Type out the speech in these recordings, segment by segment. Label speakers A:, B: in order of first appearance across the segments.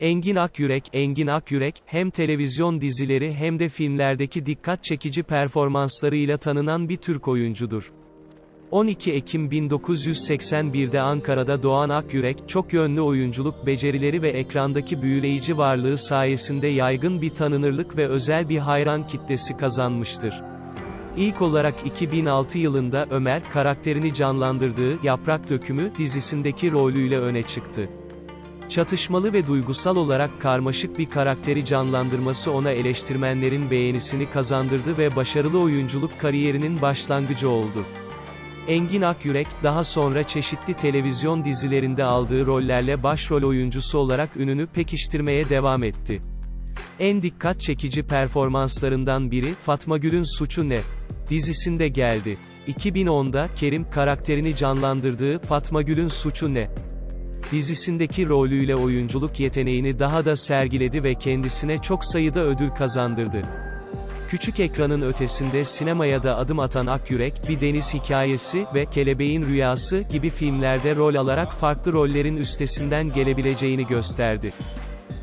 A: Engin Akyürek, Engin Akyürek, hem televizyon dizileri hem de filmlerdeki dikkat çekici performanslarıyla tanınan bir Türk oyuncudur. 12 Ekim 1981'de Ankara'da doğan Akyürek, çok yönlü oyunculuk becerileri ve ekrandaki büyüleyici varlığı sayesinde yaygın bir tanınırlık ve özel bir hayran kitlesi kazanmıştır. İlk olarak 2006 yılında Ömer karakterini canlandırdığı Yaprak Dökümü dizisindeki rolüyle öne çıktı. Çatışmalı ve duygusal olarak karmaşık bir karakteri canlandırması ona eleştirmenlerin beğenisini kazandırdı ve başarılı oyunculuk kariyerinin başlangıcı oldu. Engin Akyürek, daha sonra çeşitli televizyon dizilerinde aldığı rollerle başrol oyuncusu olarak ününü pekiştirmeye devam etti. En dikkat çekici performanslarından biri, Fatma Gül'ün Suçu Ne? dizisinde geldi. 2010'da, Kerim karakterini canlandırdığı Fatma Gül'ün Suçu Ne? Dizisindeki rolüyle oyunculuk yeteneğini daha da sergiledi ve kendisine çok sayıda ödül kazandırdı. Küçük ekranın ötesinde sinemaya da adım atan Akyürek, Bir Deniz Hikayesi ve Kelebeğin Rüyası gibi filmlerde rol alarak farklı rollerin üstesinden gelebileceğini gösterdi.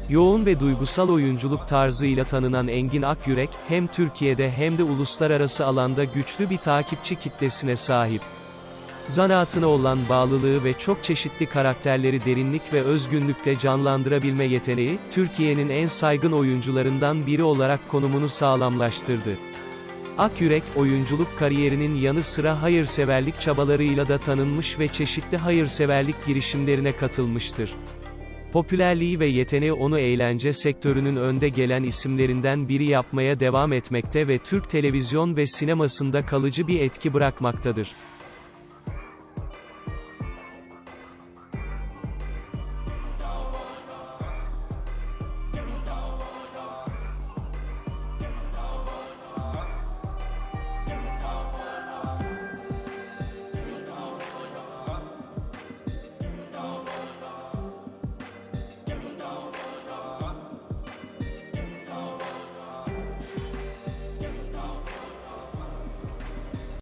A: Yoğun ve duygusal oyunculuk tarzıyla tanınan Engin Akyürek, hem Türkiye'de hem de uluslararası alanda güçlü bir takipçi kitlesine sahip. Zanaatına olan bağlılığı ve çok çeşitli karakterleri derinlik ve özgünlükle canlandırabilme yeteneği, Türkiye'nin en saygın oyuncularından biri olarak konumunu sağlamlaştırdı. Akyürek, oyunculuk kariyerinin yanı sıra hayırseverlik çabalarıyla da tanınmış ve çeşitli hayırseverlik girişimlerine katılmıştır. Popülerliği ve yeteneği onu eğlence sektörünün önde gelen isimlerinden biri yapmaya devam etmekte ve Türk televizyon ve sinemasında kalıcı bir etki bırakmaktadır.